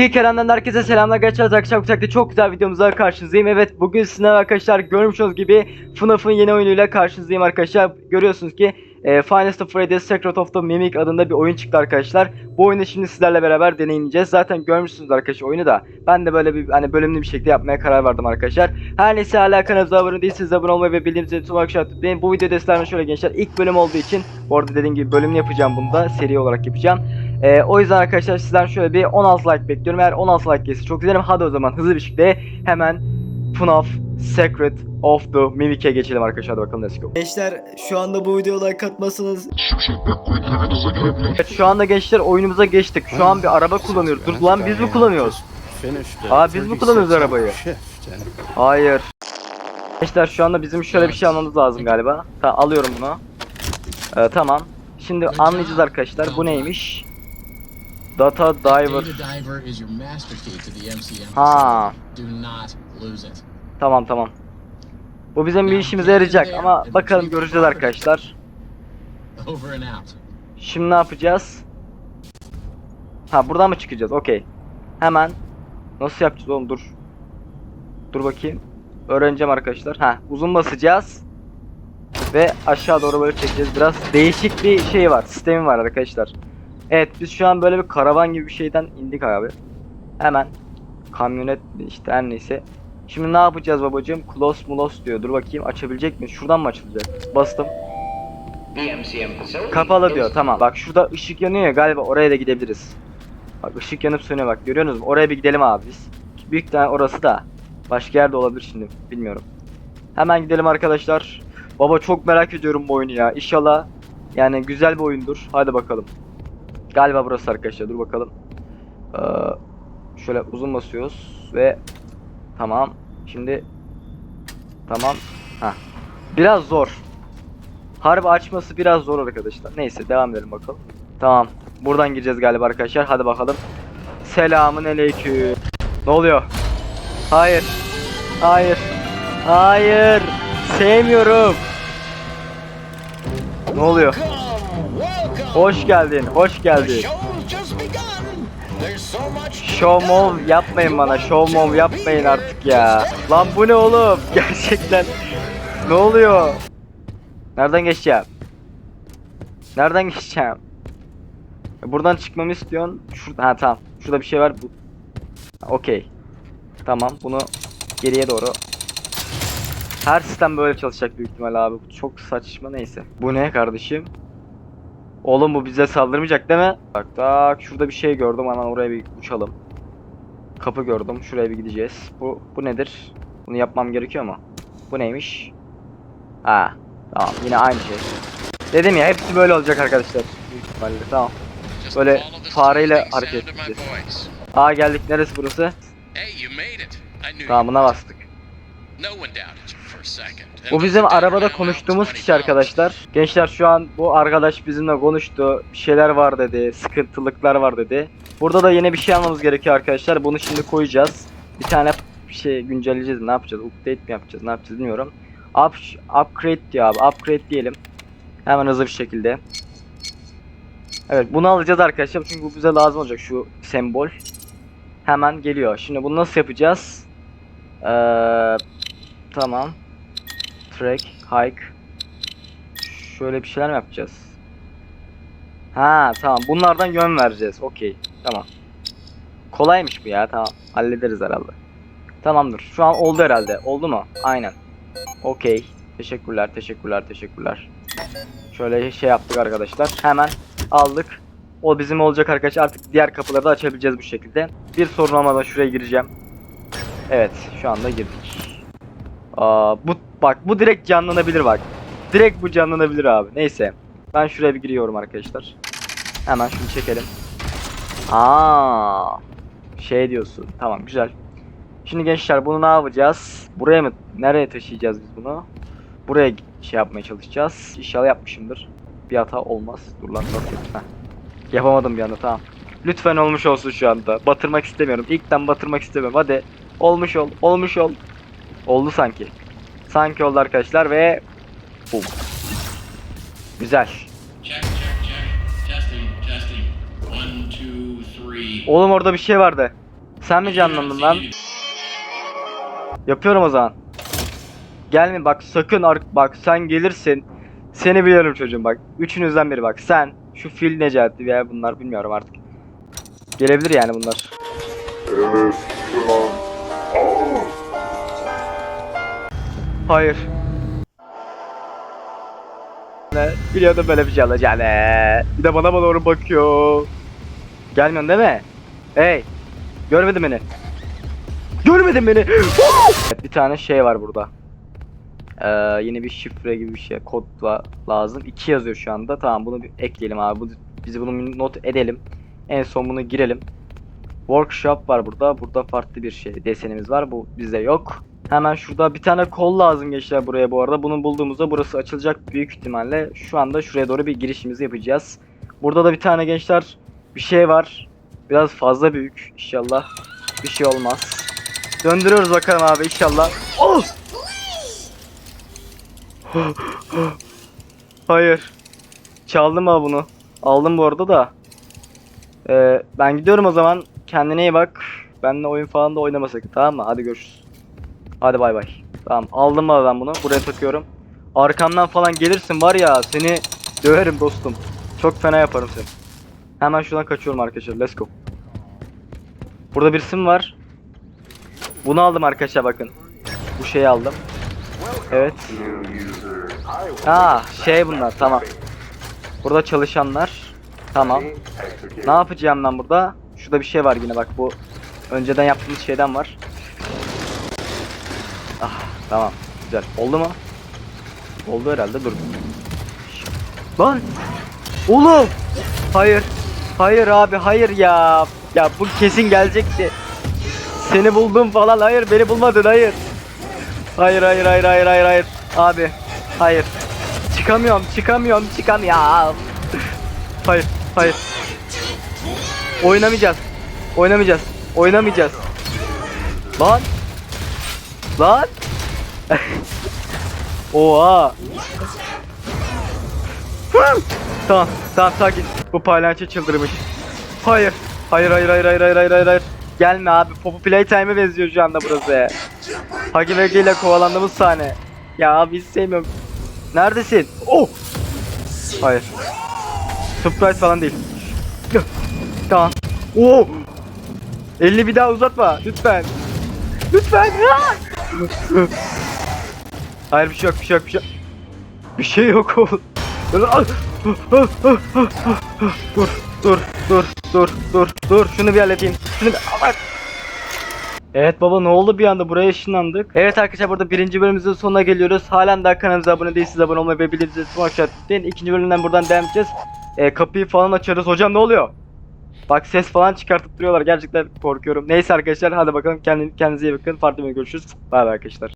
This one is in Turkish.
İyi Kerem'den herkese selamlar arkadaşlar. Akşam kuşakta çok güzel videomuzla karşınızdayım. Evet bugün sizler arkadaşlar görmüş olduğunuz gibi FNAF'ın yeni oyunuyla karşınızdayım arkadaşlar. Görüyorsunuz ki e, Final of Freddy's Secret of the Mimic adında bir oyun çıktı arkadaşlar. Bu oyunu şimdi sizlerle beraber deneyimleyeceğiz. Zaten görmüşsünüz arkadaşlar oyunu da. Ben de böyle bir hani bölümlü bir şekilde yapmaya karar verdim arkadaşlar. Her neyse hala kanalımıza abone değilseniz abone olmayı ve bildiğim zili tüm arkadaşlar. Bu videoda sizlerle şöyle gençler ilk bölüm olduğu için bu arada dediğim gibi bölümünü yapacağım bunda seri olarak yapacağım. Ee, o yüzden arkadaşlar sizden şöyle bir 16 like bekliyorum. Eğer 16 like gelirse çok güzelim. Hadi o zaman hızlı bir şekilde hemen FNAF Secret of the Mimic'e geçelim arkadaşlar. Hadi bakalım let's go. Gençler şu anda bu videoya like atmazsanız Evet şu anda gençler oyunumuza geçtik. Şu an bir araba kullanıyoruz. Dur lan biz mi kullanıyoruz? Aa, biz mi kullanıyoruz arabayı? Hayır. Gençler şu anda bizim şöyle bir şey almamız lazım galiba. Tamam alıyorum bunu. Ee, tamam. Şimdi anlayacağız arkadaşlar. Bu neymiş? Data Diver. Data Diver is your master key to the MCM. Ha. Do not lose it. Tamam tamam. Bu bizim bir işimize yarayacak ama bakalım göreceğiz arkadaşlar. Şimdi ne yapacağız? Ha buradan mı çıkacağız? Okey. Hemen. Nasıl yapacağız oğlum dur. Dur bakayım. Öğreneceğim arkadaşlar. Ha uzun basacağız. Ve aşağı doğru böyle çekeceğiz. Biraz değişik bir şey var. Sistemi var arkadaşlar. Evet biz şu an böyle bir karavan gibi bir şeyden indik abi. Hemen. Kamyonet işte her neyse. Şimdi ne yapacağız babacığım? Close mulos diyor. Dur bakayım açabilecek miyiz? Şuradan mı açılacak? Bastım. Kapalı diyor tamam. Bak şurada ışık yanıyor ya galiba oraya da gidebiliriz. Bak ışık yanıp sönüyor bak görüyorsunuz mu? Oraya bir gidelim abi biz. Büyük ihtimal orası da. Başka yerde olabilir şimdi bilmiyorum. Hemen gidelim arkadaşlar. Baba çok merak ediyorum bu oyunu ya. İnşallah yani güzel bir oyundur. Hadi bakalım. Galiba burası arkadaşlar dur bakalım. Ee, şöyle uzun basıyoruz ve tamam. Şimdi tamam. Ha. Biraz zor. Harbi açması biraz zor arkadaşlar. Neyse devam edelim bakalım. Tamam. Buradan gireceğiz galiba arkadaşlar. Hadi bakalım. Selamın aleyküm. Ne oluyor? Hayır. Hayır. Hayır. Sevmiyorum. Ne oluyor? Hoş geldin. Hoş geldin. Show move yapmayın bana. Show move yapmayın artık ya. Lan bu ne oğlum? Gerçekten. Ne oluyor? Nereden geçeceğim? Nereden geçeceğim? Buradan çıkmamı istiyorsun. Şurada ha tamam. Şurada bir şey var. Bu. Okey. Tamam bunu geriye doğru. Her sistem böyle çalışacak büyük ihtimal abi. Bu çok saçma neyse. Bu ne kardeşim? Oğlum bu bize saldırmayacak değil mi? Bak tak şurada bir şey gördüm hemen oraya bir uçalım. Kapı gördüm. Şuraya bir gideceğiz. Bu bu nedir? Bunu yapmam gerekiyor mu? Bu neymiş? Ha Tamam yine aynı şey. Dedim ya hepsi böyle olacak arkadaşlar. Büyük ihtimalle tamam. Böyle fareyle hareket edeceğiz. Aa geldik neresi burası? Tamam buna bastık. Bu bizim arabada konuştuğumuz kişi arkadaşlar. Gençler şu an bu arkadaş bizimle konuştu. Bir şeyler var dedi. Sıkıntılıklar var dedi. Burada da yine bir şey almamız gerekiyor arkadaşlar. Bunu şimdi koyacağız. Bir tane bir şey güncelleyeceğiz. Ne yapacağız? Update mi yapacağız? Ne yapacağız bilmiyorum. Up, upgrade diyor abi. Upgrade diyelim. Hemen hızlı bir şekilde. Evet bunu alacağız arkadaşlar. Çünkü bu bize lazım olacak şu sembol. Hemen geliyor. Şimdi bunu nasıl yapacağız? Ee, tamam. Track, hike. Şöyle bir şeyler mi yapacağız? Ha tamam. Bunlardan yön vereceğiz. Okey. Tamam. Kolaymış bu ya. Tamam. Hallederiz herhalde. Tamamdır. Şu an oldu herhalde. Oldu mu? Aynen. Okey. Teşekkürler, teşekkürler, teşekkürler. Şöyle şey yaptık arkadaşlar. Hemen aldık. O bizim olacak arkadaşlar. Artık diğer kapıları da açabileceğiz bu şekilde. Bir sorun olmadan şuraya gireceğim. Evet, şu anda girdik. Aa, bu bak bu direkt canlanabilir bak. Direkt bu canlanabilir abi. Neyse. Ben şuraya bir giriyorum arkadaşlar. Hemen şunu çekelim. Aa, şey diyorsun. Tamam, güzel. Şimdi gençler bunu ne yapacağız? Buraya mı? Nereye taşıyacağız biz bunu? Buraya şey yapmaya çalışacağız. İnşallah yapmışımdır. Bir hata olmaz. Dur lan nasıl. Yapamadım bir anda tamam. Lütfen olmuş olsun şu anda. Batırmak istemiyorum. İlkten batırmak istemiyorum. Hadi. Olmuş ol. Olmuş ol. Oldu sanki. Sanki oldu arkadaşlar ve Boom. Güzel. Oğlum orada bir şey vardı. Sen mi canlandın lan? Yapıyorum o zaman. Gelme bak sakın bak sen gelirsin. Seni biliyorum çocuğum bak. Üçünüzden biri bak. Sen şu fil Necati veya bunlar bilmiyorum artık. Gelebilir yani bunlar. Hayır. Biliyordum böyle bir şey olacağını. Bir de bana bana doğru bakıyor. Gelmiyorsun değil mi? Hey. Görmedin beni. Görmedin beni. Bir tane şey var burada. Ee, yine bir şifre gibi bir şey. Kod lazım. 2 yazıyor şu anda. Tamam bunu bir ekleyelim abi. Bu, bizi bunu not edelim. En son bunu girelim. Workshop var burada. Burada farklı bir şey desenimiz var. Bu bizde yok. Hemen şurada bir tane kol lazım gençler buraya bu arada. Bunu bulduğumuzda burası açılacak büyük ihtimalle. Şu anda şuraya doğru bir girişimizi yapacağız. Burada da bir tane gençler bir şey var. Biraz fazla büyük inşallah. Bir şey olmaz. Döndürüyoruz bakalım abi inşallah. Oh! Hayır. Çaldım abi bunu. Aldım bu arada da. Ee, ben gidiyorum o zaman. Kendine iyi bak. Benimle oyun falan da oynamasak tamam mı? Hadi görüşürüz. Hadi bay bay. Tamam aldım abi ben bunu. Buraya takıyorum. Arkamdan falan gelirsin var ya seni döverim dostum. Çok fena yaparım seni. Hemen şuradan kaçıyorum arkadaşlar. Let's go. Burada birisi mi var? Bunu aldım arkadaşlar bakın. Bu şeyi aldım. Evet. Ha şey bunlar tamam. Burada çalışanlar. Tamam. Ne yapacağım ben burada? Şurada bir şey var yine bak bu önceden yaptığımız şeyden var. Tamam güzel. Oldu mu? Oldu herhalde dur. Lan! Oğlum! Hayır. Hayır abi hayır ya. Ya bu kesin gelecekti. Seni buldum falan. Hayır beni bulmadın hayır. Hayır hayır hayır hayır hayır hayır. Abi hayır. Çıkamıyorum çıkamıyorum çıkamıyorum. Hayır hayır. Oynamayacağız. Oynamayacağız. Oynamayacağız. Lan. Lan. Oha. tamam, tamam sakin. Bu palyaço çıldırmış. Hayır. Hayır hayır hayır hayır hayır hayır hayır. Gelme abi. Popu Playtime'e benziyor şu anda burası. Hagi Vegi ile kovalandığımız sahne. Ya abi hiç sevmiyorum. Neredesin? Oh. Hayır. Surprise falan değil. Tamam. Oo. Elini bir daha uzatma lütfen. Lütfen. Hayır bir şey yok bir şey yok bir şey yok. Bir şey yok oğlum. Dur dur dur dur dur dur şunu bir halledeyim. Şunu bir... Evet baba ne oldu bir anda buraya ışınlandık. Evet arkadaşlar burada birinci bölümümüzün sonuna geliyoruz. Halen daha kanalımıza abone değilseniz abone olmayı ve bildirimleri tüm aşağı. İkinci bölümden buradan devam edeceğiz. Ee, kapıyı falan açarız. Hocam ne oluyor? Bak ses falan çıkartıp duruyorlar. Gerçekten korkuyorum. Neyse arkadaşlar hadi bakalım kendinize iyi bakın. Farklı bir görüşürüz. Bay bay arkadaşlar.